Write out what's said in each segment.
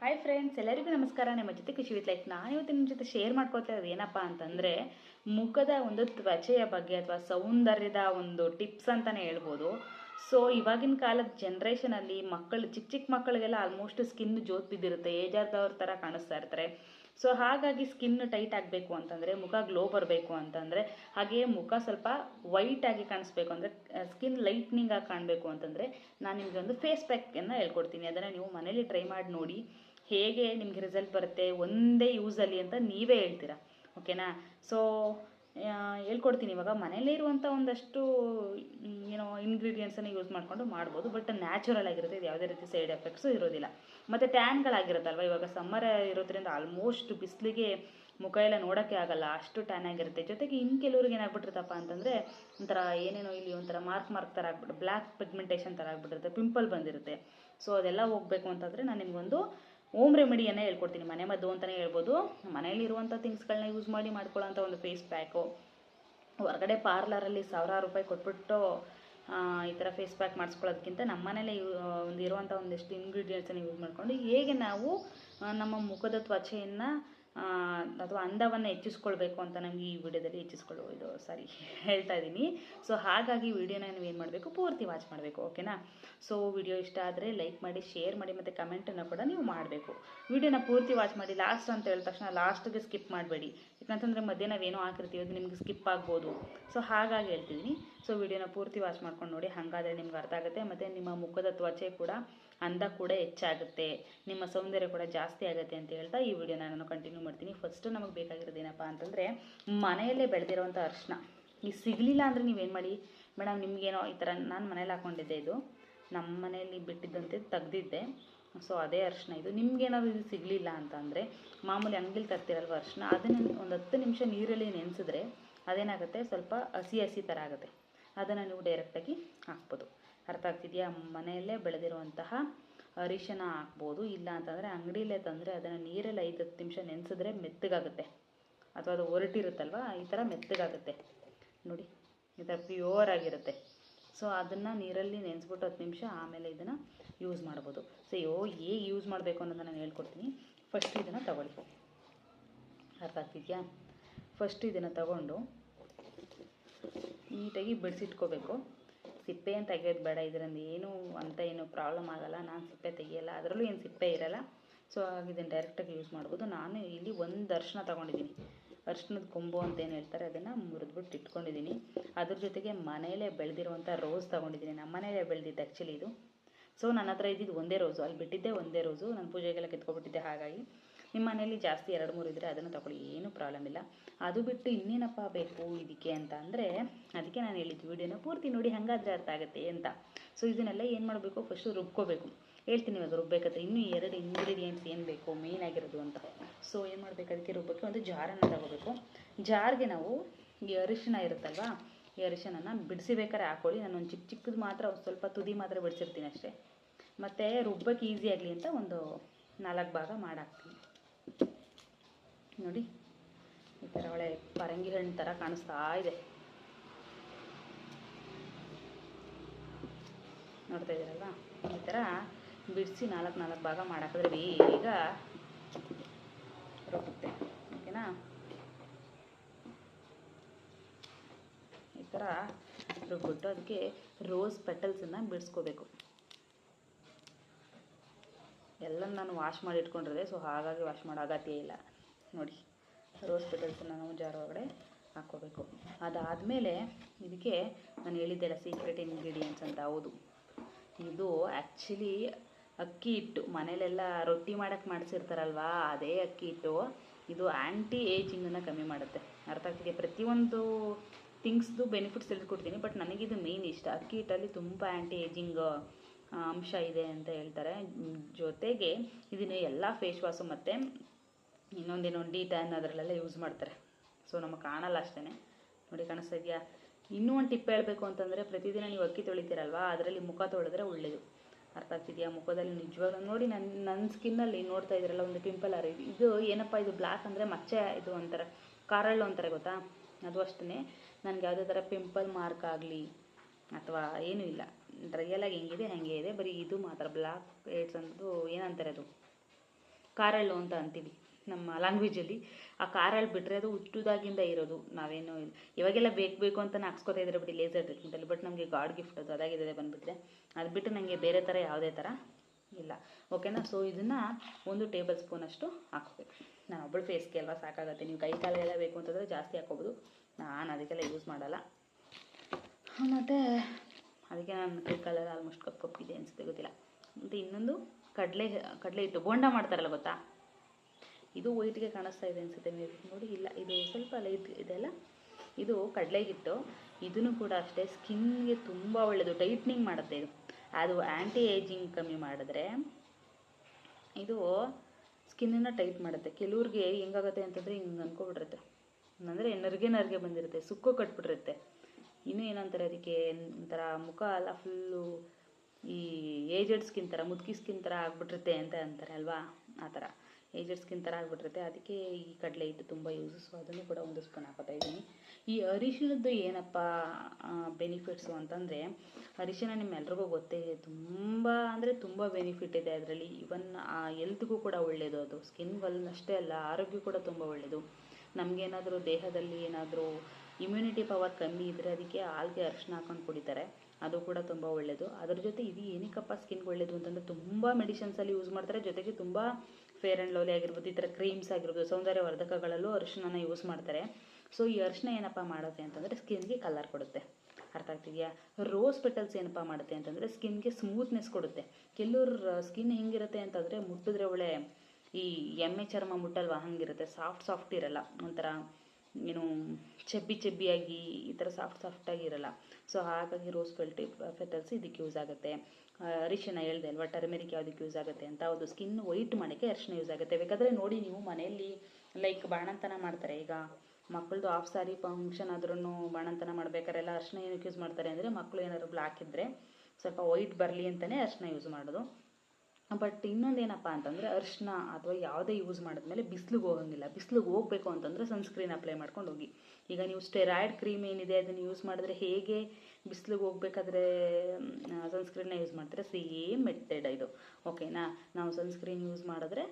Hi friends ಎಲ್ಲರಿಗೂ ನಮಸ್ಕಾರ. ನಿಮ್ಮ ಜೊತೆ ಖುಷಿ ವಿತ್ ಲೈಫ್ ನಾನು ಇವತ್ತು ನಿಮ್ಮ ಜೊತೆ ಶೇರ್ ಮಾಡ್ಕೊತಾ ಇರೋದು ಏನಪ್ಪ ಅಂತಂದರೆ, ಮುಖದ ಒಂದು ತ್ವಚೆಯ ಬಗ್ಗೆ ಅಥವಾ ಸೌಂದರ್ಯದ ಒಂದು ಟಿಪ್ಸ್ ಅಂತಲೇ ಹೇಳ್ಬೋದು. ಸೊ ಇವಾಗಿನ ಕಾಲದ ಜನ್ರೇಷನಲ್ಲಿ ಮಕ್ಕಳು ಚಿಕ್ಕ ಚಿಕ್ಕ ಮಕ್ಕಳಿಗೆಲ್ಲ ಆಲ್ಮೋಸ್ಟ್ ಸ್ಕಿನ್ ಜೋತ್ ಬಿದ್ದಿರುತ್ತೆ ಏಜಾದವ್ರ ಥರ ಕಾಣಿಸ್ತಾ ಇರ್ತಾರೆ. ಸೊ ಹಾಗಾಗಿ ಸ್ಕಿನ್ ಟೈಟ್ ಆಗಬೇಕು ಅಂತಂದರೆ ಮುಖ ಗ್ಲೋ ಬರಬೇಕು ಅಂತಂದರೆ ಹಾಗೆಯೇ ಮುಖ ಸ್ವಲ್ಪ ವೈಟ್ ಆಗಿ ಕಾಣಿಸ್ಬೇಕು ಅಂದರೆ ಸ್ಕಿನ್ ಲೈಟ್ನಿಂಗ್ ಆಗಿ ಕಾಣಬೇಕು ಅಂತಂದರೆ ನಾನು ನಿಮಗೆ ಒಂದು ಫೇಸ್ ಪ್ಯಾಕನ್ನು ಹೇಳ್ಕೊಡ್ತೀನಿ. ಅದನ್ನು ನೀವು ಮನೇಲಿ ಟ್ರೈ ಮಾಡಿ ನೋಡಿ ಹೇಗೆ ನಿಮಗೆ ರಿಸಲ್ಟ್ ಬರುತ್ತೆ ಒಂದೇ ಯೂಸಲ್ಲಿ ಅಂತ ನೀವೇ ಹೇಳ್ತೀರಾ. ಓಕೆನಾ ಸೊ ಹೇಳ್ಕೊಡ್ತೀನಿ. ಇವಾಗ ಮನೆಯಲ್ಲೇ ಇರುವಂಥ ಒಂದಷ್ಟು, ಏನೋ ಇಂಗ್ರೀಡಿಯೆಂಟ್ಸನ್ನು ಯೂಸ್ ಮಾಡಿಕೊಂಡು ಮಾಡ್ಬೋದು. ಬಟ್ ನ್ಯಾಚುರಲ್ ಆಗಿರುತ್ತೆ. ಇದು ಯಾವುದೇ ರೀತಿ ಸೈಡ್ ಎಫೆಕ್ಟ್ಸು ಇರೋದಿಲ್ಲ. ಮತ್ತು ಟ್ಯಾನ್ಗಳಾಗಿರುತ್ತಲ್ವ? ಇವಾಗ ಸಮ್ಮರ್ ಇರೋದ್ರಿಂದ ಆಲ್ಮೋಸ್ಟ್ ಬಿಸಿಲಿಗೆ ಮುಖ ಎಲ್ಲ ನೋಡೋಕ್ಕೆ ಆಗಲ್ಲ. ಅಷ್ಟು ಟ್ಯಾನ್ ಆಗಿರುತ್ತೆ. ಜೊತೆಗೆ ಇನ್ನು ಕೆಲವ್ರಿಗೆ ಏನಾಗ್ಬಿಟ್ಟಿರ್ತಪ್ಪ ಅಂತಂದರೆ, ಒಂಥರ ಏನೇನೋ ಇಲ್ಲಿ ಒಂಥರ ಮಾರ್ಕ್ ಮಾರ್ಕ್ ಥರ ಆಗ್ಬಿಟ್ಟು ಬ್ಲ್ಯಾಕ್ ಪಿಗ್ಮೆಂಟೇಷನ್ ಥರ ಆಗ್ಬಿಟ್ಟಿರುತ್ತೆ. ಪಿಂಪಲ್ ಬಂದಿರುತ್ತೆ. ಸೊ ಅದೆಲ್ಲ ಹೋಗಬೇಕು ಅಂತಂದರೆ ನಾನು ನಿಮಗೊಂದು ಓಮ್ ರೆಮಿಡಿಯನ್ನು ಹೇಳ್ಕೊಡ್ತೀನಿ. ಮನೆ ಮದ್ದು ಅಂತಲೇ ಹೇಳ್ಬೋದು. ಮನೇಲಿರುವಂಥ ಥಿಂಗ್ಸ್ಗಳನ್ನ ಯೂಸ್ ಮಾಡಿ ಮಾಡ್ಕೊಳ್ಳೋಂಥ ಒಂದು ಫೇಸ್ ಪ್ಯಾಕು ಹೊರಗಡೆ ಪಾರ್ಲರಲ್ಲಿ ಸಾವಿರಾರು ರೂಪಾಯಿ ಕೊಟ್ಬಿಟ್ಟು ಈ ಥರ ಫೇಸ್ ಪ್ಯಾಕ್ ಮಾಡಿಸ್ಕೊಳ್ಳೋದಕ್ಕಿಂತ ನಮ್ಮ ಮನೇಲೇ ಒಂದು ಇರುವಂಥ ಒಂದಿಷ್ಟು ಇಂಗ್ರೀಡಿಯೆಂಟ್ಸನ್ನು ಯೂಸ್ ಮಾಡಿಕೊಂಡು ಹೇಗೆ ನಾವು ನಮ್ಮ ಮುಖದ ತ್ವಚೆಯನ್ನು ಅಥವಾ ಅಂದವನ್ನು ಹೆಚ್ಚಿಸ್ಕೊಳ್ಬೇಕು ಅಂತ ನಮಗೆ ಈ ವಿಡಿಯೋದಲ್ಲಿ ಹೆಚ್ಚಿಸ್ಕೊಳ್ಳೋ ಇದು ಸಾರಿ ಹೇಳ್ತಾ ಇದ್ದೀನಿ. ಸೊ ಹಾಗಾಗಿ ವಿಡಿಯೋನ ನೀವು ಏನು ಮಾಡಬೇಕು? ಪೂರ್ತಿ ವಾಚ್ ಮಾಡಬೇಕು ಓಕೆನಾ ಸೊ ವಿಡಿಯೋ ಇಷ್ಟ ಆದರೆ ಲೈಕ್ ಮಾಡಿ ಶೇರ್ ಮಾಡಿ ಮತ್ತು ಕಮೆಂಟನ್ನು ಕೂಡ ನೀವು ಮಾಡಬೇಕು. ವಿಡಿಯೋನ ಪೂರ್ತಿ ವಾಚ್ ಮಾಡಿ ಲಾಸ್ಟ್ ಅಂತ ಹೇಳಿದ ತಕ್ಷಣ ಲಾಸ್ಟ್ಗೆ ಸ್ಕಿಪ್ ಮಾಡಬೇಡಿ. ಯಾಕಂತಂದರೆ ಮಧ್ಯೆ ನಾವೇನೋ ಹಾಕಿರ್ತೀವಿ, ಅದು ನಿಮ್ಗೆ ಸ್ಕಿಪ್ ಆಗ್ಬೋದು. ಸೊ ಹಾಗಾಗಿ ಹೇಳ್ತಿದ್ದೀನಿ ಸೊ ವಿಡಿಯೋನ ಪೂರ್ತಿ ವಾಚ್ ಮಾಡ್ಕೊಂಡು ನೋಡಿ, ಹಾಗಾದರೆ ನಿಮ್ಗೆ ಅರ್ಥ ಆಗುತ್ತೆ. ಮತ್ತು ನಿಮ್ಮ ಮುಖದ ತ್ವಚೆ ಕೂಡ, ಅಂದ ಕೂಡ ಹೆಚ್ಚಾಗುತ್ತೆ. ನಿಮ್ಮ ಸೌಂದರ್ಯ ಕೂಡ ಜಾಸ್ತಿ ಆಗುತ್ತೆ ಅಂತ ಹೇಳ್ತಾ ಈ ವಿಡಿಯೋನ ನಾನು ಕಂಟಿನ್ಯೂ ಮಾಡ್ತೀನಿ. ಫಸ್ಟು ನಮಗೆ ಬೇಕಾಗಿರೋದು ಏನಪ್ಪ ಅಂತಂದರೆ, ಮನೆಯಲ್ಲೇ ಬೆಳೆದಿರೋವಂಥ ಅರಿಶಿನ ಈಗ ಸಿಗಲಿಲ್ಲ ಅಂದರೆ ನೀವೇನು ಮಾಡಿ? ಮೇಡಮ್ ನಿಮಗೇನೋ ಈ ಥರ ನಾನು ಮನೇಲಿ ಹಾಕ್ಕೊಂಡಿದ್ದೆ ಇದು. ನಮ್ಮ ಮನೆಯಲ್ಲಿ ಬಿಟ್ಟಿದ್ದಂತೆ ತೆಗ್ದಿದ್ದೆ. ಸೊ ಅದೇ ಅರಿಶಿನ ಇದು. ನಿಮ್ಗೇನಾದ್ರು ಇದು ಸಿಗಲಿಲ್ಲ ಅಂತಂದರೆ ಮಾಮೂಲಿ ಅಂಗಡಿಲಿ ತರ್ತಿರಲ್ವ ಅರಿಶಿನ? ಅದನ್ನು ಒಂದು ಹತ್ತು ನಿಮಿಷ ನೀರಲ್ಲಿ ನೆನೆಸಿದ್ರೆ ಅದೇನಾಗುತ್ತೆ? ಸ್ವಲ್ಪ ಹಸಿ ಹಸಿ ಥರ ಆಗುತ್ತೆ. ಅದನ್ನು ನೀವು ಡೈರೆಕ್ಟಾಗಿ ಹಾಕ್ಬೋದು. ಅರ್ಥ ಆಗ್ತಿದೆಯಾ? ಮನೆಯಲ್ಲೇ ಬೆಳೆದಿರುವಂತಹ ಅರಿಶಿನ ಹಾಕ್ಬೋದು. ಇಲ್ಲ ಅಂತಂದರೆ ಅಂಗಡಿಯಲ್ಲೇ ತಂದರೆ ಅದನ್ನು ನೀರಲ್ಲಿ ಐದು ಹತ್ತು ನಿಮಿಷ ನೆನೆಸಿದ್ರೆ ಮೆತ್ತಗಾಗುತ್ತೆ. ಅಥವಾ ಅದು ಹೊರಟಿರುತ್ತಲ್ವ ಈ ಥರ ಮೆತ್ತಗಾಗುತ್ತೆ. ನೋಡಿ, ಈ ಥರ ಪ್ಯೂರ್ ಆಗಿರುತ್ತೆ. ಸೊ ಅದನ್ನು ನೀರಲ್ಲಿ ನೆನೆಸ್ಬಿಟ್ಟು ಹತ್ತು ನಿಮಿಷ ಆಮೇಲೆ ಇದನ್ನು ಯೂಸ್ ಮಾಡ್ಬೋದು ಸೊ ಯೋ ಹೇಗೆ ಯೂಸ್ ಮಾಡಬೇಕು ಅನ್ನೋದನ್ನು ನಾನು ಹೇಳ್ಕೊಡ್ತೀನಿ. ಫಸ್ಟ್ ಇದನ್ನು ತಗೊಳ್ಳಿ. ಅರ್ಥ ಆಗ್ತಿದೆಯಾ? ಫಸ್ಟ್ ಇದನ್ನು ತಗೊಂಡು ನೀಟಾಗಿ ಬಿಡಿಸಿಟ್ಕೋಬೇಕು. ಸಿಪ್ಪೆ ಏನು ತೆಗಿಯೋದು ಬೇಡ. ಇದರಿಂದ ಏನು ಅಂತ ಏನು ಪ್ರಾಬ್ಲಮ್ ಆಗಲ್ಲ. ನಾನು ಸಿಪ್ಪೆ ತೆಗಿಯಲ್ಲ. ಅದರಲ್ಲೂ ಏನು ಸಿಪ್ಪೆ ಇರಲ್ಲ. ಸೊ ಇದನ್ನು ಡೈರೆಕ್ಟಾಗಿ ಯೂಸ್ ಮಾಡ್ಬೋದು. ನಾನು ಇಲ್ಲಿ ಒಂದು ಅರ್ಶಿನ ತೊಗೊಂಡಿದ್ದೀನಿ. ಅರ್ಶಿನದ ಕೊಂಬು ಅಂತ ಏನು ಹೇಳ್ತಾರೆ, ಅದನ್ನು ಮುರಿದ್ಬಿಟ್ಟು ಇಟ್ಕೊಂಡಿದ್ದೀನಿ. ಅದ್ರ ಜೊತೆಗೆ ಮನೆಯಲ್ಲೇ ಬೆಳೆದಿರುವಂಥ ರೋಸ್ ತೊಗೊಂಡಿದ್ದೀನಿ. ನಮ್ಮ ಮನೆಯಲ್ಲೇ ಬೆಳೆದಿದ್ದು ಆ್ಯಕ್ಚುಲಿ ಇದು. ಸೊ ನನ್ನ ಹತ್ರ ಇದ್ದಿದ್ದು ಒಂದೇ ರೋಸು. ಅಲ್ಲಿ ಬಿಟ್ಟಿದ್ದೆ ಒಂದೇ ರೋಸು. ನಾನು ಪೂಜೆಗೆಲ್ಲ ಕಿತ್ಕೊಬಿಟ್ಟಿದ್ದೆ. ಹಾಗಾಗಿ ನಿಮ್ಮ ಮನೇಲಿ ಜಾಸ್ತಿ ಎರಡು, ಮೂರು ಇದ್ದರೆ ಅದನ್ನು ತಗೊಳ್ಳಿ. ಏನೂ ಪ್ರಾಬ್ಲಮ್ ಇಲ್ಲ. ಅದು ಬಿಟ್ಟು ಇನ್ನೇನಪ್ಪ ಬೇಕು ಇದಕ್ಕೆ ಅಂತ ಅಂದರೆ, ಅದಕ್ಕೆ ನಾನು ಹೇಳಿದ್ದು ವೀಡಿಯೋನ ಪೂರ್ತಿ ನೋಡಿ, ಹಾಗಾದರೆ ಅರ್ಥ ಆಗುತ್ತೆ ಅಂತ. ಸೊ ಇದನ್ನೆಲ್ಲ ಏನು ಮಾಡಬೇಕು? ಫಸ್ಟು ರುಬ್ಕೋಬೇಕು. ಹೇಳ್ತೀನಿ ಇವಾಗ ರುಬ್ಬೇಕಾದ್ರೆ ಇನ್ನೂ ಎರಡು ಇಂಗ್ರೀಡಿಯೆಂಟ್ಸ್ ಏನು ಬೇಕು? ಮೇಯ್ನ್ ಆಗಿರೋದು ಅಂತ. ಸೊ ಏನು ಮಾಡಬೇಕು? ಅದಕ್ಕೆ ರುಬ್ಬಕ್ಕೆ ಒಂದು ಜಾರನ್ನು ತಗೋಬೇಕು. ಜಾರ್ಗೆ ನಾವು ಈ ಅರಿಶಿನ ಇರುತ್ತಲ್ವಾ? ಈ ಬಿಡಿಸಿ ಬಿಡಿಸಿಬೇಕಾದ್ರೆ ಹಾಕೊಳ್ಳಿ. ನಾನು ಒಂದು ಚಿಕ್ಕ ಚಿಕ್ಕದು ಮಾತ್ರ ಸ್ವಲ್ಪ ತುದಿ ಮಾತ್ರ ಬಿಡಿಸಿರ್ತೀನಿ ಅಷ್ಟೇ. ಮತ್ತು ರುಬ್ಬಕ್ಕೆ ಈಸಿ ಆಗಲಿ ಅಂತ ಒಂದು ನಾಲ್ಕು ಭಾಗ ಮಾಡಾಕ್ತೀನಿ. ನೋಡಿ, ಈ ಥರ ಒಳ್ಳೆ ಪರಂಗಿ ಹಣ್ಣು ಥರ ಕಾಣಿಸ್ತಾ ಇದೆ. ನೋಡ್ತಾ ಇದ್ದೀರಲ್ವಾ? ಈ ಥರ ಬಿಡಿಸಿ ನಾಲ್ಕು ನಾಲ್ಕು ಭಾಗ ಮಾಡಾಕಿದ್ರೆ ಬೇಗ ರುಬ್ಬುತ್ತೆ. ಓಕೆನಾ? ಥರ ರುಬ್ಬಿಟ್ಟು ಅದಕ್ಕೆ ರೋಸ್ ಪೆಟಲ್ಸನ್ನು ಬಿಡಿಸ್ಕೋಬೇಕು. ಎಲ್ಲ ನಾನು ವಾಶ್ ಮಾಡಿ ಇಟ್ಕೊಂಡಿರೋದೆ ಸೊ ಹಾಗಾಗಿ ವಾಶ್ ಮಾಡೋ ಅಗತ್ಯ ಇಲ್ಲ. ನೋಡಿ ರೋಸ್ ಪೆಟಲ್ಸನ್ನು ನಾವು ಜಾರ್ ಒಳಗಡೆ ಹಾಕ್ಕೋಬೇಕು. ಅದಾದಮೇಲೆ ಇದಕ್ಕೆ ನಾನು ಹೇಳಿದ್ದೆಲ್ಲ ಸೀಕ್ರೆಟ್ ಇಂಗ್ರೀಡಿಯೆಂಟ್ಸ್ ಅಂತ, ಹೌದು. ಇದು ಆ್ಯಕ್ಚುಲಿ ಅಕ್ಕಿ ಹಿಟ್ಟು, ಮನೇಲೆಲ್ಲ ರೊಟ್ಟಿ ಮಾಡೋಕ್ಕೆ ಮಾಡಿಸಿರ್ತಾರಲ್ವಾ, ಅದೇ ಅಕ್ಕಿ ಹಿಟ್ಟು. ಇದು ಆ್ಯಂಟಿ ಏಜಿಂಗನ್ನು ಕಮ್ಮಿ ಮಾಡುತ್ತೆ. ಅರ್ಥ ಆಗ್ತಿದೆ? ಪ್ರತಿಯೊಂದು ಥಿಂಗ್ಸ್ದು ಬೆನಿಫಿಟ್ಸ್ ತಿಳಿದುಕೊಡ್ತೀನಿ ಬಟ್ ನನಗಿದು ಮೇಯ್ನ್ ಇಷ್ಟ. ಅಕ್ಕಿ ಹಿಟ್ಟಲ್ಲಿ ತುಂಬ ಆ್ಯಂಟಿ ಏಜಿಂಗ್ ಅಂಶ ಇದೆ ಅಂತ ಹೇಳ್ತಾರೆ. ಜೊತೆಗೆ ಇದನ್ನು ಎಲ್ಲ ಫೇಸ್ ವಾಶು ಮತ್ತು ಇನ್ನೊಂದೇನೋ ಡಿ ಟ್ಯಾನ್ ಅದರಲ್ಲೆಲ್ಲ ಯೂಸ್ ಮಾಡ್ತಾರೆ. ಸೊ ನಮಗೆ ಕಾಣಲ್ಲ ಅಷ್ಟೇ ನೋಡಿ, ಕಾಣಿಸ್ತಾ ಇದೆಯಾ? ಇನ್ನೂ ಒಂದು ಟಿಪ್ ಹೇಳಬೇಕು ಅಂತಂದರೆ, ಪ್ರತಿದಿನ ನೀವು ಅಕ್ಕಿ ತೊಳಿತೀರಲ್ವಾ, ಅದರಲ್ಲಿ ಮುಖ ತೊಳೆದ್ರೆ ಒಳ್ಳೆಯದು ಅರ್ಥ ಆಗ್ತಿದೆಯಾ? ಮುಖದಲ್ಲಿ ನಿಜವಾಗ್ಲೂ ನೋಡಿ ನನ್ನ ನನ್ನ ಸ್ಕಿನ್ನಲ್ಲಿ ನೋಡ್ತಾ ಇದ್ದೀರಲ್ಲ ಒಂದು ಪಿಂಪಲ್ ಆರ ಇದು ಏನಪ್ಪ, ಇದು ಬ್ಲ್ಯಾಕ್ ಅಂದರೆ ಮಚ್ಚೆ ಇದು ಅಂತಾರೆ. ಕಾರಳ್ಳು ಅಂತಾರೆ, ಗೊತ್ತಾ? ಅದು ಅಷ್ಟೇ ನನಗೆ ಯಾವುದೇ ಥರ ಪಿಂಪಲ್ ಮಾರ್ಕ್ ಆಗಲಿ ಅಥವಾ ಏನೂ ಇಲ್ಲ. ರಿಯಲಾಗಿ ಹೆಂಗಿದೆ, ಹಾಗೆ ಇದೆ. ಬರೀ ಇದು ಮಾತ್ರ ಬ್ಲ್ಯಾಕ್ ಏಡ್ಸ್ ಅನ್ನೋದು ಏನಂತಾರೆ ಅದು? ಕಾರಳ್ಳು ಅಂತ ಅಂತೀವಿ ನಮ್ಮ ಲ್ಯಾಂಗ್ವೇಜಲ್ಲಿ ಆ ಕಾರಲ್ಲಿ ಬಿಟ್ಟರೆ ಅದು ಹುಟ್ಟುದಾಗಿಂದ ಇರೋದು. ನಾವೇನು ಇವಾಗೆಲ್ಲ ಬೇಕು ಬೇಕು ಅಂತ ಹಾಕ್ಸ್ಕೊತಾ ಇದ್ದಾರೆ ಬಿಡಿ ಲೇಸರ್ ಟ್ರೀಟ್ಮೆಂಟಲ್ಲಿ ಬಟ್ ನಮಗೆ ಗಾಡ್ ಗಿಫ್ಟ್ ಅದು, ಅದಾಗಿದೆ ಬಂದುಬಿಟ್ರೆ. ಅದು ಬಿಟ್ಟು ನನಗೆ ಬೇರೆ ಥರ ಯಾವುದೇ ಥರ ಇಲ್ಲ. ಓಕೆನಾ ಸೊ ಇದನ್ನು ಒಂದು ಟೇಬಲ್ ಸ್ಪೂನಷ್ಟು ಹಾಕ್ಕೋಬೇಕು ನಾನು ಒಬ್ಬಳು ಫೇಸ್ಗೆ ಅಲ್ವಾ ಸಾಕಾಗುತ್ತೆ. ನೀವು ಕೈ ಕಾಲೆಲ್ಲ ಬೇಕು ಅಂತಂದರೆ ಜಾಸ್ತಿ ಹಾಕೋಬೋದು ನಾನು ಅದಕ್ಕೆಲ್ಲ ಯೂಸ್ ಮಾಡಲ್ಲ. ಮತ್ತು ಅದಕ್ಕೆ ನಾನು ಕೈ ಕಾಲೆಲ್ಲ ಆಲ್ಮೋಸ್ಟ್ ಕಪ್ ಕಪ್ಪಿದೆ ಅನಿಸುತ್ತೆ, ಗೊತ್ತಿಲ್ಲ. ಮತ್ತು ಇನ್ನೊಂದು ಕಡಲೆ ಕಡಲೆ ಹಿಟ್ಟು. ಬೋಂಡ ಮಾಡ್ತಾರಲ್ಲ ಗೊತ್ತಾ? ಇದು ವೈಟ್ಗೆ ಕಾಣಿಸ್ತಾ ಇದೆ ಅನಿಸುತ್ತೆ ಮೇ ನೋಡಿ, ಇಲ್ಲ. ಇದು ಸ್ವಲ್ಪ ಲೈಟ್ ಇದೆಲ್ಲ ಇದು ಕಡಲೆ ಹಿಟ್ಟು. ಇದನ್ನು ಕೂಡ ಅಷ್ಟೇ ಸ್ಕಿನ್ಗೆ ತುಂಬ ಒಳ್ಳೆಯದು ಟೈಟ್ನಿಂಗ್ ಮಾಡುತ್ತೆ ಇದು. ಅದು ಆ್ಯಂಟಿ ಏಜಿಂಗ್ ಕಮ್ಮಿ ಮಾಡಿದ್ರೆ ಇದು ಸ್ಕಿನ್ನನ್ನು ಟೈಟ್ ಮಾಡುತ್ತೆ. ಕೆಲವ್ರಿಗೆ ಹೆಂಗಾಗುತ್ತೆ ಅಂತಂದರೆ ಹಿಂಗೆ ಅನ್ಕೊಬಿಟ್ಟಿರುತ್ತೆ. ಅಂದರೆ ನರ್ಗೆ ನರ್ಗೆ ಬಂದಿರುತ್ತೆ, ಸುಕ್ಕು ಕಟ್ಬಿಟ್ಟಿರುತ್ತೆ. ಇನ್ನೂ ಏನಂತಾರೆ ಅದಕ್ಕೆ ಒಂಥರ ಮುಖ ಎಲ್ಲ ಫುಲ್ಲು ಈ ಏಜೆಡ್ ಸ್ಕಿನ್ ಥರ ಮುದುಕಿ ಸ್ಕಿನ್ ಥರ ಆಗ್ಬಿಟ್ಟಿರುತ್ತೆ ಅಂತ ಅಂತಾರೆ ಅಲ್ವಾ? ಆ ಥರ. ಏಜೆಡ್ ಸ್ಕಿನ್ ಥರ ಆಗ್ಬಿಟ್ಟಿರುತ್ತೆ. ಅದಕ್ಕೆ ಈ ಕಡಲೆ ಹಿಟ್ಟು ತುಂಬ ಯೂಸು ಸೊ ಅದನ್ನು ಕೂಡ ಒಂದು ಸ್ಪೂನ್ ಹಾಕೋತಾ ಇದ್ದೀನಿ. ಈ ಅರಿಶಿಣದ್ದು ಏನಪ್ಪ ಬೆನಿಫಿಟ್ಸು ಅಂತಂದರೆ ಅರಿಶಿನ ನಿಮ್ಮೆಲ್ರಿಗೂ ಗೊತ್ತೇ ಇದೆ ತುಂಬ ಅಂದರೆ ತುಂಬ ಬೆನಿಫಿಟ್ ಇದೆ ಅದರಲ್ಲಿ. ಇವನ್ ಎಲ್ತ್ಗೂ ಕೂಡ ಒಳ್ಳೆಯದು ಅದು. ಸ್ಕಿನ್ ಅಷ್ಟೇ ಅಲ್ಲ, ಆರೋಗ್ಯ ಕೂಡ ತುಂಬ ಒಳ್ಳೆಯದು ನಮಗೇನಾದರೂ ದೇಹದಲ್ಲಿ ಏನಾದರೂ ಇಮ್ಯುನಿಟಿ ಪವರ್ ಕಮ್ಮಿ ಇದ್ದರೆ ಅದಕ್ಕೆ ಆಲ್ಗೆ ಅರಿಶಿನ ಹಾಕೊಂಡು ಕುಡಿತಾರೆ. ಅದು ಕೂಡ ತುಂಬ ಒಳ್ಳೆಯದು ಅದ್ರ ಜೊತೆ ಇದು ಏನಕ್ಕಪ್ಪ ಸ್ಕಿನ್ಗೆ ಒಳ್ಳೆಯದು ಅಂತಂದರೆ ತುಂಬ ಮೆಡಿಷನ್ಸಲ್ಲಿ ಯೂಸ್ ಮಾಡ್ತಾರೆ. ಜೊತೆಗೆ ತುಂಬ ಫೇರ್ ಆ್ಯಂಡ್ ಲವ್ಲಿ ಆಗಿರ್ಬೋದು, ಈ ಥರ ಕ್ರೀಮ್ಸ್ ಆಗಿರ್ಬೋದು, ಸೌಂದರ್ಯವರ್ಧಕಗಳಲ್ಲೂ ಅರಿಶಿನನ ಯೂಸ್ ಮಾಡ್ತಾರೆ. ಸೊ ಈ ಅರಿಶಿನ ಏನಪ್ಪ ಮಾಡುತ್ತೆ ಅಂತಂದರೆ ಸ್ಕಿನ್ಗೆ ಕಲರ್ ಕೊಡುತ್ತೆ. ಅರ್ಥ ಆಗ್ತಿದೆಯಾ? ರೋಸ್ ಪೆಟಲ್ಸ್ ಏನಪ್ಪ ಮಾಡುತ್ತೆ ಅಂತಂದರೆ ಸ್ಕಿನ್ಗೆ ಸ್ಮೂತ್ನೆಸ್ ಕೊಡುತ್ತೆ. ಕೆಲವ್ರ ಸ್ಕಿನ್ ಹೆಂಗಿರುತ್ತೆ ಅಂತಂದರೆ ಮುಟ್ಟಿದ್ರೆ ಒಳ್ಳೆ ಈ ಎಮ್ಮೆ ಚರ್ಮ ಮುಟ್ಟಲ್ವಾ, ಹಂಗಿರುತ್ತೆ. ಸಾಫ್ಟ್ ಸಾಫ್ಟ್ ಇರಲ್ಲ. ಒಂಥರ ಏನು ಚಬ್ಬಿ ಚಬ್ಬಿಯಾಗಿ ಈ ಥರ ಸಾಫ್ಟ್ ಸಾಫ್ಟಾಗಿ ಇರಲ್ಲ. ಸೊ ಹಾಗಾಗಿ ರೋಸ್ ಪೆಲ್ಟಿ ಪೆಟಲ್ಸ್ ಇದಕ್ಕೆ ಯೂಸ್ ಆಗುತ್ತೆ. ಅರಿಶಿನ ಹೇಳ್ದೆ ಅಲ್ವಾ? ಟರ್ಮೆರಿಕ್ ಯಾವುದಕ್ಕೆ ಯೂಸ್ ಆಗುತ್ತೆ ಅಂತ. ಹೌದು ಸ್ಕಿನ್ ವೈಟ್ ಮಾಡೋಕ್ಕೆ ಅರಿಶಿನ ಯೂಸ್ ಆಗುತ್ತೆ. ಬೇಕಾದರೆ ನೋಡಿ ನೀವು ಮನೆಯಲ್ಲಿ ಲೈಕ್ ಬಾಣಂತನ ಮಾಡ್ತಾರೆ ಈಗ. ಮಕ್ಕಳದು ಆಫ್ ಸಾರಿ ಫಂಕ್ಷನ್ ಆದ್ರೂ ಬಾಣಂತನ ಮಾಡ್ಬೇಕಾರೆಲ್ಲ ಅರಿಶಿನ ಏನಕ್ಕೆ ಯೂಸ್ ಮಾಡ್ತಾರೆ ಅಂದರೆ ಮಕ್ಕಳು ಏನಾದ್ರು ಬ್ಲ್ಯಾಕ್ ಇದ್ದರೆ ಸ್ವಲ್ಪ ವೈಟ್ ಬರಲಿ ಅಂತಲೇ ಅರಿಶಿನ ಯೂಸ್ ಮಾಡೋದು. ಬಟ್ ಇನ್ನೊಂದು ಏನಪ್ಪ ಅಂತಂದರೆ ಅರಿಶಿನ ಅಥವಾ ಯಾವುದೇ ಯೂಸ್ ಮಾಡಿದ್ಮೇಲೆ ಬಿಸಿಲಿಗೆ ಹೋಗಂಗಿಲ್ಲ. ಬಿಸಿಲಿಗೆ ಹೋಗಬೇಕು ಅಂತಂದರೆ ಸನ್ಸ್ಕ್ರೀನ್ ಅಪ್ಲೈ ಮಾಡ್ಕೊಂಡು ಹೋಗಿ. ಈಗ ನೀವು ಸ್ಟೆರಾಯ್ಡ್ ಕ್ರೀಮ್ ಏನಿದೆ ಅದನ್ನು ಯೂಸ್ ಮಾಡಿದ್ರೆ ಹೇಗೆ ಬಿಸಿಲಿಗೆ ಹೋಗ್ಬೇಕಾದ್ರೆ ಸನ್ಸ್ಕ್ರೀನ್ನ ಯೂಸ್ ಮಾಡ್ತಾರೆ? ಸೇಮ್ ಮೆಥಡ್ ಇದು. ಓಕೆನಾ ನಾವು ಸನ್ಸ್ಕ್ರೀನ್ ಯೂಸ್ ಮಾಡಿದ್ರೆ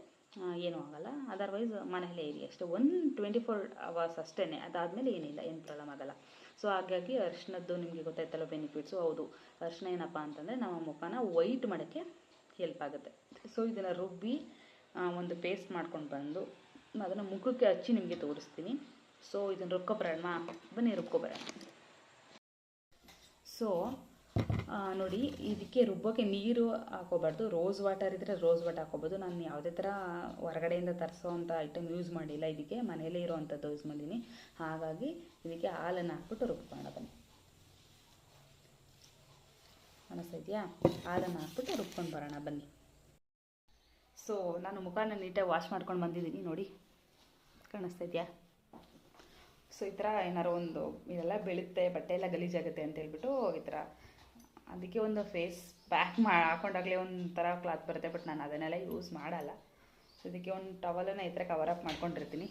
ಏನೂ ಆಗಲ್ಲ. ಅದರ್ವೈಸ್ ಮನೆಯಲ್ಲೇ ಇರಿ. ಅಷ್ಟೇ ಒನ್ ಟ್ವೆಂಟಿ ಫೋರ್ ಅವರ್ಸ್ ಅಷ್ಟೇ ಅದಾದಮೇಲೆ ಏನಿಲ್ಲ, ಏನು ಪ್ರಾಬ್ಲಮ್ ಆಗಲ್ಲ. ಸೊ ಹಾಗಾಗಿ ಅರಿಶಿನದ್ದು ನಿಮಗೆ ಗೊತ್ತಾಯ್ತಲ್ಲ ಬೆನಿಫಿಟ್ಸು ಹೌದು. ಅರಿಶಿನ ಏನಪ್ಪ ಅಂತಂದರೆ, ನಮ್ಮ ಮುಖನ ವೈಟ್ ಮಾಡೋಕ್ಕೆ ಹೆಲ್ಪ್ ಆಗುತ್ತೆ. ಸೊ ಇದನ್ನು ರುಬ್ಬಿ ಒಂದು ಪೇಸ್ಟ್ ಮಾಡ್ಕೊಂಡು ಬಂದು, ಅದನ್ನು ಮುಖಕ್ಕೆ ಹಚ್ಚಿ ನಿಮಗೆ ತೋರಿಸ್ತೀನಿ. ಸೊ ಇದನ್ನು ರುಬ್ಕೊಬರೋಣ. ಬನ್ನಿ, ರುಬ್ಕೊಬರೋಣ. ಸೊ ನೋಡಿ, ಇದಕ್ಕೆ ರುಬ್ಬೋಕ್ಕೆ ನೀರು ಹಾಕೋಬಾರ್ದು. ರೋಸ್ ವಾಟರ್ ಇದ್ದರೆ ರೋಸ್ ವಾಟರ್ ಹಾಕೋಬೋದು. ನಾನು ಯಾವುದೇ ಥರ ಹೊರಗಡೆಯಿಂದ ತರಿಸೋವಂಥ ಐಟಮ್ ಯೂಸ್ ಮಾಡಿಲ್ಲ ಇದಕ್ಕೆ. ಮನೆಯಲ್ಲೇ ಇರೋವಂಥದ್ದು ಯೂಸ್ ಮಾಡಿದ್ದೀನಿ ಹಾಗಾಗಿ ಇದಕ್ಕೆ ಹಾಲನ್ನು ಹಾಕ್ಬಿಟ್ಟು ರುಬ್ಬೋಣ ಬನ್ನಿ. ಅನಿಸ್ತಿದೆಯಾ ಹಾಲನ್ನು ಹಾಕ್ಬಿಟ್ಟು ರುಬ್ಕೊಂಡು ಬರೋಣ ಬನ್ನಿ. ಸೊ ನಾನು ಮುಖಾನ ನೀಟಾಗಿ ವಾಶ್ ಮಾಡ್ಕೊಂಡು ಬಂದಿದ್ದೀನಿ. ನೋಡಿ, ಕಾಣಿಸ್ತಾ ಇದೆಯಾ? ಸೊ ಈ ಥರ ಏನಾರು ಒಂದು ಇದೆಲ್ಲ ಬೆಳುತ್ತೆ ಬಟ್ಟೆ ಎಲ್ಲ ಗಲೀಜಾಗುತ್ತೆ ಅಂತ ಹೇಳ್ಬಿಟ್ಟು ಈ ಥರ ಅದಕ್ಕೆ ಒಂದು ಫೇಸ್ ಪ್ಯಾಕ್ ಮಾ ಹಾಕೊಂಡಾಗಲೇ ಒಂಥರ ಕ್ಲಾತ್ ಬರುತ್ತೆ ಬಟ್ ನಾನು ಅದನ್ನೆಲ್ಲ ಯೂಸ್ ಮಾಡಲ್ಲ. ಸೊ ಅದಕ್ಕೆ ಒಂದು ಟವಲನ್ನು ಈ ಥರ ಕವರ್ ಅಪ್ ಮಾಡ್ಕೊಂಡಿರ್ತೀನಿ.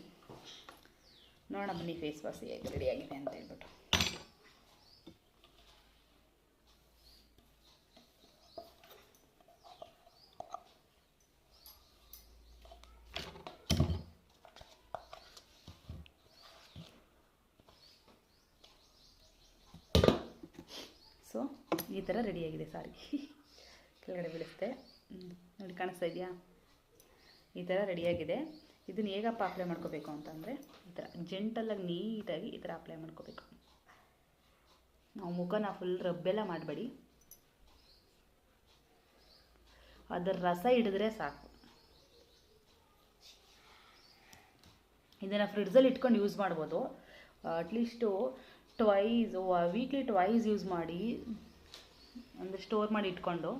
ನೋಡೋಣ ಬನ್ನಿ ಫೇಸ್ ವಾಶ್ ಹೇಗೆ ರೆಡಿಯಾಗಿದೆ ಅಂತ ಹೇಳ್ಬಿಟ್ಟು ಸೊ ಈ ಥರ ರೆಡಿಯಾಗಿದೆ ಸಾರಿ. ಕೆಳಗಡೆ ಬೀಳಿಸ್ತೆ ನೋಡಿ ಕಾಣಿಸ್ತಾ ಇದೆಯಾ? ಈ ಥರ ರೆಡಿಯಾಗಿದೆ. ಇದನ್ನು ಹೇಗಪ್ಪ ಅಪ್ಲೈ ಮಾಡ್ಕೋಬೇಕು ಅಂತಂದರೆ, ಈ ಥರ ಜೆಂಟಲ್ಲಾಗಿ ನೀಟಾಗಿ ಈ ಥರ ಅಪ್ಲೈ ಮಾಡ್ಕೋಬೇಕು. ನಾವು ಮುಖನ ಫುಲ್ ರಬ್ಬೆಲ್ಲ ಮಾಡಬೇಡಿ. ಅದರ ರಸ ಹಿಡಿದ್ರೆ ಸಾಕು. ಇದನ್ನು ಫ್ರಿಡ್ಜಲ್ಲಿ ಇಟ್ಕೊಂಡು ಯೂಸ್ ಮಾಡ್ಬೋದು. At least twice weekly twice use ಮಾಡಿ ಅಂದರೆ ಸ್ಟೋರ್ ಮಾಡಿ ಇಟ್ಕೊಂಡು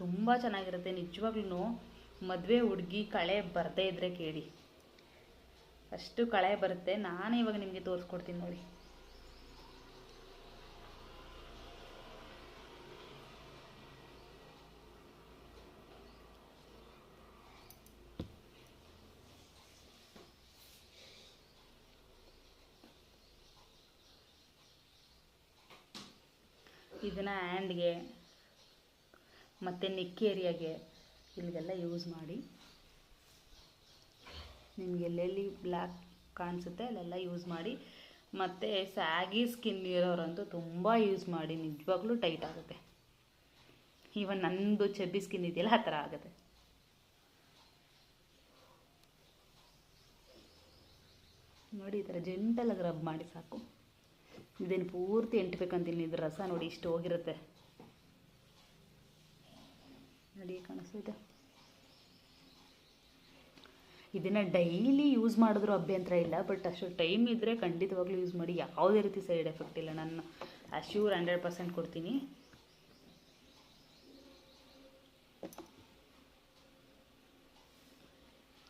ತುಂಬ ಚೆನ್ನಾಗಿರುತ್ತೆ. ನಿಜವಾಗ್ಲೂ ಮದುವೆ ಹುಡುಗಿ ಕಳೆ ಬರದೇ ಇದ್ದರೆ ಕೇಳಿ. ಅಷ್ಟು ಕಳೆ ಬರುತ್ತೆ. ನಾನೇ ಇವಾಗ ನಿಮಗೆ ತೋರಿಸ್ಕೊಡ್ತೀನಿ ನೋಡಿ. ಇದನ್ನು ಹ್ಯಾಂಡ್ಗೆ ಮತ್ತು ನೆಕ್ ಏರಿಯಾಗೆ ಇಲ್ಲಿಗೆಲ್ಲ ಯೂಸ್ ಮಾಡಿ. ನಿಮಗೆ ಎಲ್ಲೆಲ್ಲಿ ಬ್ಲ್ಯಾಕ್ ಕಾಣಿಸುತ್ತೆ ಅಲ್ಲೆಲ್ಲ ಯೂಸ್ ಮಾಡಿ. ಮತ್ತು ಸ್ಯಾಗಿ ಸ್ಕಿನ್ ಇರೋರಂತೂ ತುಂಬ ಯೂಸ್ ಮಾಡಿ, ನಿಜವಾಗ್ಲೂ ಟೈಟ್ ಆಗುತ್ತೆ. ಈವನ್ ನಂದು ಚೆಬ್ಬಿ ಸ್ಕಿನ್ ಇದೆಯಲ್ಲ, ಆ ಥರ ಆಗುತ್ತೆ. ನೋಡಿ, ಈ ಥರ ಜೆಂಟಲಾಗಿ ರಬ್ ಮಾಡಿ ಸಾಕು. ಇದೇನು ಪೂರ್ತಿ ಎಂಟ್ಬೇಕಂತೀನಿ ಇದು ರಸ ನೋಡಿ, ಇಷ್ಟು ಹೋಗಿರುತ್ತೆ. ನೋಡಿ ಕಾಣಿಸ್ತಿದೆ ಇದನ್ನು ಡೈಲಿ ಯೂಸ್ ಮಾಡಿದ್ರೂ ಅಭ್ಯಂತರ ಇಲ್ಲ ಬಟ್ ಅಷ್ಟು ಟೈಮ್ ಇದ್ದರೆ ಖಂಡಿತವಾಗ್ಲೂ ಯೂಸ್ ಮಾಡಿ. ಯಾವುದೇ ರೀತಿ ಸೈಡ್ ಎಫೆಕ್ಟ್ ಇಲ್ಲ. ನಾನು ಅಶ್ಯೂರ್ ಹಂಡ್ರೆಡ್ ಪರ್ಸೆಂಟ್ ಕೊಡ್ತೀನಿ.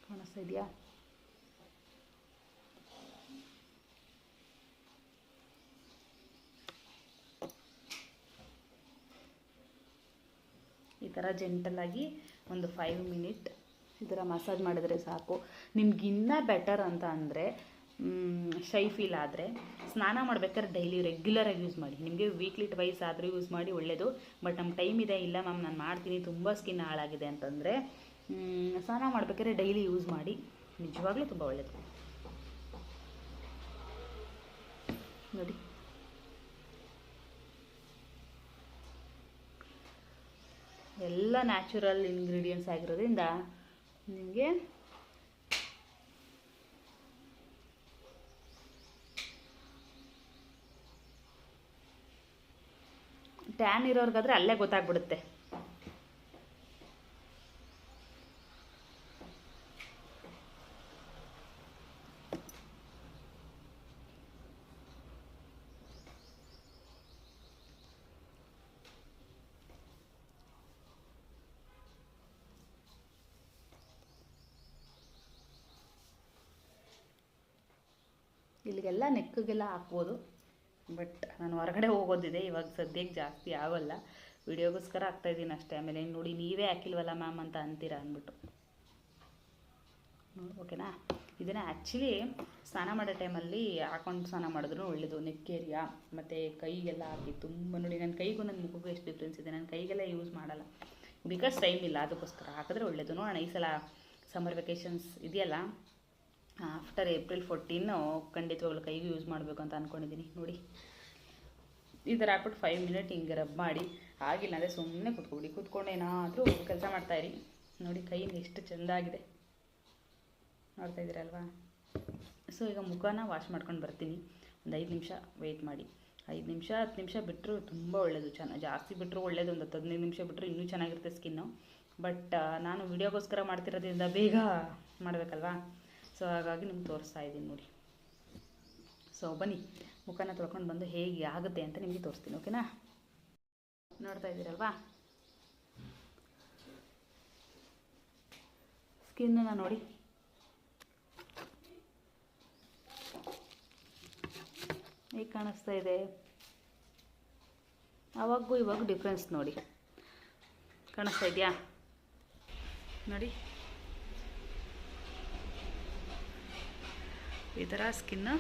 ಕಾಣಿಸ್ತಾ ಇದೆಯಾ? ಥರ ಜೆಂಟಲಾಗಿ ಒಂದು ಫೈವ್ ಮಿನಿಟ್ ಈ ಥರ ಮಸಾಜ್ ಮಾಡಿದ್ರೆ ಸಾಕು. ನಿಮ್ಗಿನ್ನ ಬೆಟರ್ ಅಂತ ಅಂದರೆ ಶೈ ಫೀಲ್ ಆದರೆ, ಸ್ನಾನ ಮಾಡ್ಬೇಕಾದ್ರೆ ಡೈಲಿ ರೆಗ್ಯುಲರಾಗಿ ಯೂಸ್ ಮಾಡಿ. ನಿಮಗೆ ವೀಕ್ಲಿ ಟ್ವೈಸ್ ಆದರೂ ಯೂಸ್ ಮಾಡಿ ಒಳ್ಳೆಯದು ಬಟ್ ನಮ್ಮ ಟೈಮ್ ಇದೆ, ಇಲ್ಲ ಮ್ಯಾಮ್ ನಾನು ಮಾಡ್ತೀನಿ, ತುಂಬ ಸ್ಕಿನ್ ಹಾಳಾಗಿದೆ ಅಂತಂದರೆ ಸ್ನಾನ ಮಾಡ್ಬೇಕಾದ್ರೆ ಡೈಲಿ ಯೂಸ್ ಮಾಡಿ. ನಿಜವಾಗ್ಲೂ ತುಂಬ ಒಳ್ಳೆಯದು ನೋಡಿ. ಎಲ್ಲ ನ್ಯಾಚುರಲ್ ಇಂಗ್ರೀಡಿಯೆಂಟ್ಸ್ ಆಗಿರೋದ್ರಿಂದ ನಿಮಗೆ ಟ್ಯಾನ್ ಇರೋರ್ಗಾದ್ರೆ ಅಲ್ಲೇ ಗೊತ್ತಾಗ್ಬಿಡುತ್ತೆ. ಇಲ್ಲಿಗೆಲ್ಲ ನೆಕ್ಕಿಗೆಲ್ಲ ಹಾಕ್ಬೋದು. ಬಟ್ ನಾನು ಹೊರಗಡೆ ಹೋಗೋದಿದೆ, ಇವಾಗ ಸದ್ಯಕ್ಕೆ ಜಾಸ್ತಿ ಆಗೋಲ್ಲ. ವಿಡಿಯೋಗೋಸ್ಕರ ಹಾಕ್ತಾಯಿದ್ದೀನಿ ಅಷ್ಟೇ. ಆಮೇಲೆ ನೋಡಿ, ನೀವೇ ಹಾಕಿಲ್ವಲ್ಲ ಮ್ಯಾಮ್ ಅಂತ ಅಂತೀರಾ ಅಂದ್ಬಿಟ್ಟು. ನೋಡಿ, ಓಕೆನಾ? ಇದನ್ನು ಆ್ಯಕ್ಚುಲಿ ಸ್ನಾನ ಮಾಡೋ ಟೈಮಲ್ಲಿ ಹಾಕೊಂಡು ಸ್ನಾನ ಮಾಡಿದ್ರು ಒಳ್ಳೆಯದು ನೆಕ್ಕೇರಿಯಾ, ಮತ್ತು ಕೈಗೆಲ್ಲ ಹಾಕಿ ತುಂಬ ನೋಡಿ ನನ್ನ ಕೈಗೂ ನನ್ನ ಮುಖಕ್ಕೂ ಎಷ್ಟು ಡಿಫ್ರೆನ್ಸ್ ಇದೆ. ನನ್ನ ಕೈಗೆಲ್ಲ ಯೂಸ್ ಮಾಡಲ್ಲ. ಬಿಕಾಸ್ ಟೈಮ್ ಇಲ್ಲ, ಅದಕ್ಕೋಸ್ಕರ. ಹಾಕಿದ್ರೆ ಒಳ್ಳೆಯದು ನೋಡೋಣ, ಈ ಸಲ ಸಮ್ಮರ್ ವೆಕೇಷನ್ಸ್ ಇದೆಯಲ್ಲ? ಆಫ್ಟರ್ ಏಪ್ರಿಲ್ ಫೋರ್ಟೀನು ಖಂಡಿತವಾಗ್ಲೂ ಕೈಗೆ ಯೂಸ್ ಮಾಡಬೇಕು ಅಂತ ಅಂದ್ಕೊಂಡಿದ್ದೀನಿ ನೋಡಿ. ಈ ಥರ ಹಾಕ್ಬಿಟ್ಟು ಫೈವ್ ಮಿನಿಟ್ ಹಿಂಗೆ ರಬ್ ಮಾಡಿ. ಆಗಿಲ್ಲ ಅಂದರೆ ಸುಮ್ಮನೆ ಕುತ್ಕೊಬಿಡಿ. ಕೂತ್ಕೊಂಡು ಏನಾದರೂ ಕೆಲಸ ಮಾಡ್ತಾಯಿರಿ ನೋಡಿ, ಕೈ ಎಷ್ಟು ಚೆಂದಾಗಿದೆ ನೋಡ್ತಾ ಇದ್ದೀರಲ್ವಾ? ಸೊ ಈಗ ಮುಖನ ವಾಶ್ ಮಾಡ್ಕೊಂಡು ಬರ್ತೀನಿ. ಒಂದು ಐದು ನಿಮಿಷ ವೆಯ್ಟ್ ಮಾಡಿ. ಐದು ನಿಮಿಷ, ಹತ್ತು ನಿಮಿಷ ಬಿಟ್ಟರು ತುಂಬ ಒಳ್ಳೆಯದು ಚೆನ್ನಾಗಿ ಜಾಸ್ತಿ ಬಿಟ್ಟರು ಒಳ್ಳೆಯದು ಒಂದು ಹತ್ತು ಹದಿನೈದು ನಿಮಿಷ ಬಿಟ್ಟರು ಇನ್ನೂ ಚೆನ್ನಾಗಿರುತ್ತೆ ಸ್ಕಿನ್ನು ಬಟ್ ನಾನು ವಿಡಿಯೋಗೋಸ್ಕರ ಮಾಡ್ತಿರೋದ್ರಿಂದ ಬೇಗ ಮಾಡಬೇಕಲ್ವಾ? ಸೊ ಹಾಗಾಗಿ ನಿಮ್ಗೆ ತೋರಿಸ್ತಾ ಇದ್ದೀನಿ ನೋಡಿ. ಸೊ ಬನ್ನಿ. ಮುಖನ ತೊಳ್ಕೊಂಡು ಬಂದು ಹೇಗೆ ಆಗುತ್ತೆ ಅಂತ ನಿಮಗೆ ತೋರಿಸ್ತೀನಿ ಓಕೆನಾ ನೋಡ್ತಾ ಇದ್ದೀರಲ್ವಾ? ಸ್ಕಿನ್ನ ನೋಡಿ. ಹೇಗೆ ಕಾಣಿಸ್ತಾ ಇದೆ? ಅವಾಗೂ ಇವಾಗ ಡಿಫ್ರೆನ್ಸ್ ನೋಡಿ. ಕಾಣಿಸ್ತಾ ಇದೆಯಾ? ನೋಡಿ. ಈ ಥರ ಸ್ಕಿನ್ನು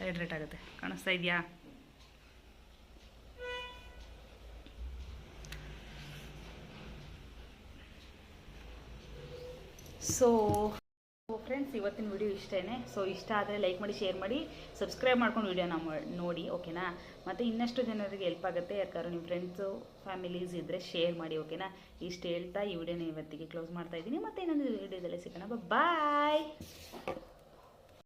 ಹೈಡ್ರೇಟ್ ಆಗುತ್ತೆ. ಕಾಣಿಸ್ತಾ ಇದೆಯಾ? ಸೊ ಫ್ರೆಂಡ್ಸ್ ಇವತ್ತಿನ ವಿಡಿಯೋ ಇಷ್ಟೇ ಸೊ ಇಷ್ಟ ಆದರೆ ಲೈಕ್ ಮಾಡಿ ಶೇರ್ ಮಾಡಿ ಸಬ್ಸ್ಕ್ರೈಬ್ ಮಾಡ್ಕೊಂಡು ವಿಡಿಯೋನ ನೋಡಿ ಓಕೆನಾ ಮತ್ತು ಇನ್ನಷ್ಟು ಜನರಿಗೆ ಹೆಲ್ಪ್ ಆಗುತ್ತೆ. ಯಾರು ನಿಮ್ಮ ಫ್ರೆಂಡ್ಸು ಫ್ಯಾಮಿಲೀಸ್ ಇದ್ದರೆ ಶೇರ್ ಮಾಡಿ ಓಕೆನಾ ಇಷ್ಟು ಹೇಳ್ತಾ ಈ ವಿಡಿಯೋನ ಇವತ್ತಿಗೆ ಕ್ಲೋಸ್ ಮಾಡ್ತಾ ಇದ್ದೀನಿ. ಮತ್ತೆ ಇನ್ನೊಂದು ವಿಡಿಯೋದಲ್ಲಿ ಸಿಗೋಣ. ಬಾಯ್